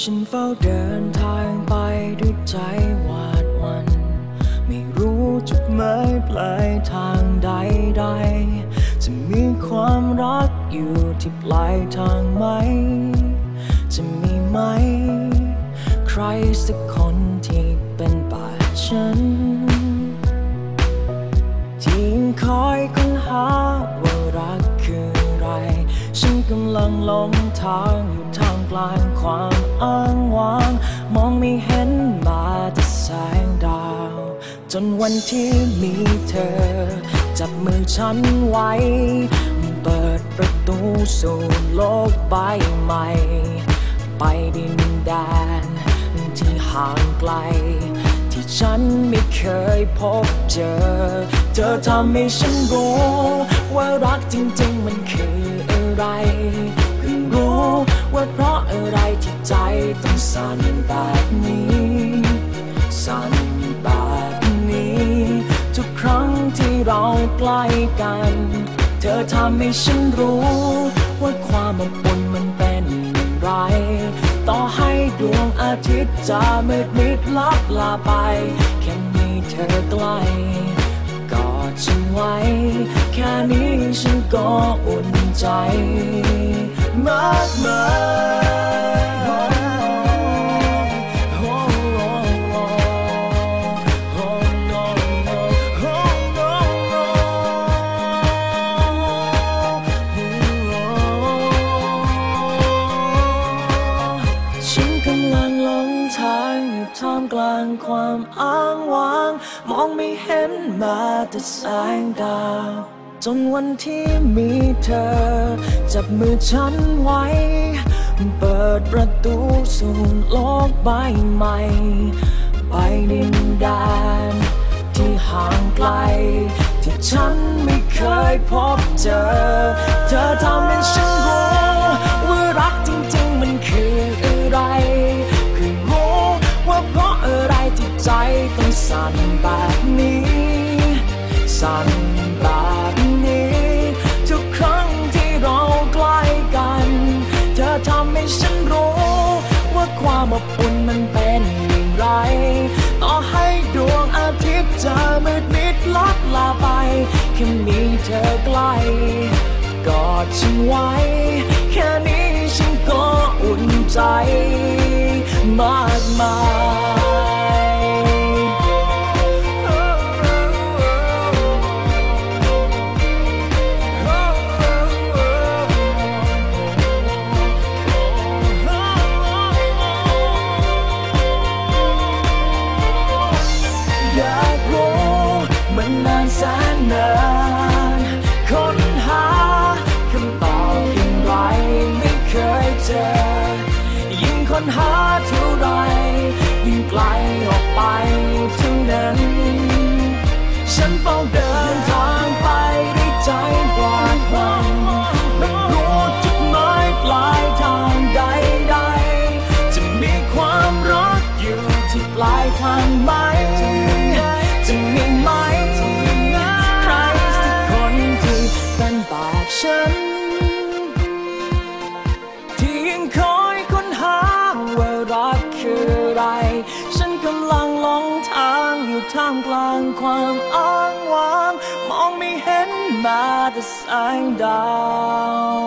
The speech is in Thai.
ฉันเฝ้าเดินทางไปด้วยใจหวาดวัน ไม่รู้จุดหมายปลายทางใดๆ จะมีความรักอยู่ที่ปลายทางไหม จะมีไหม ใครสักคน กำลังหลงทางอยู่ท่ามกลางความอ้างว้าง มองไม่เห็นมาแต่แสงดาว จนวันที่มีเธอ จับมือฉันไว้ เปิดประตูสู่โลกใบใหม่ ไปดินแดนที่ห่างไกล ที่ฉันไม่เคยพบเจอ เธอทำให้ฉันรู้ว่ารักจริง ว่าเพราะอะไรที่ใจต้องสั่นแบบนี้ สั่นแบบนี้ ทุกครั้งที่เราใกล้กัน เธอทำให้ฉันรู้ ว่าความอบอุ่นมันเป็นอย่างไร ต่อให้ดวงอาทิตย์จะมืดมิดลับลาไป แค่มีเธอใกล้กอดฉันไว้ แค่นี้ฉันก็อุ่นใจ มากมายฉันกำลังหลงทางอยู่ท่ามกลางความอ้างว้าง มองไม่เห็นมาแต่แสงดาว จนวันที่มีเธอ จับมือฉันไว้ เปิดประตูสู่โลกใบใหม่ ไปดินแดนที่ห่างไกล ที่ฉันไม่เคยพบเจอ เธอทำให้ฉันรู้ว่ารักจริงๆมันคืออะไร คือรู้ว่าเพราะอะไรที่ใจต้องสั่นแบบ ค่มีเธอใกล้กอดฉันไว้ แค่นี้ฉันก็อุ่นใจ มากมายอยามกลางความอ้างว้าง มองไม่เห็นแมาแต่แสงดาว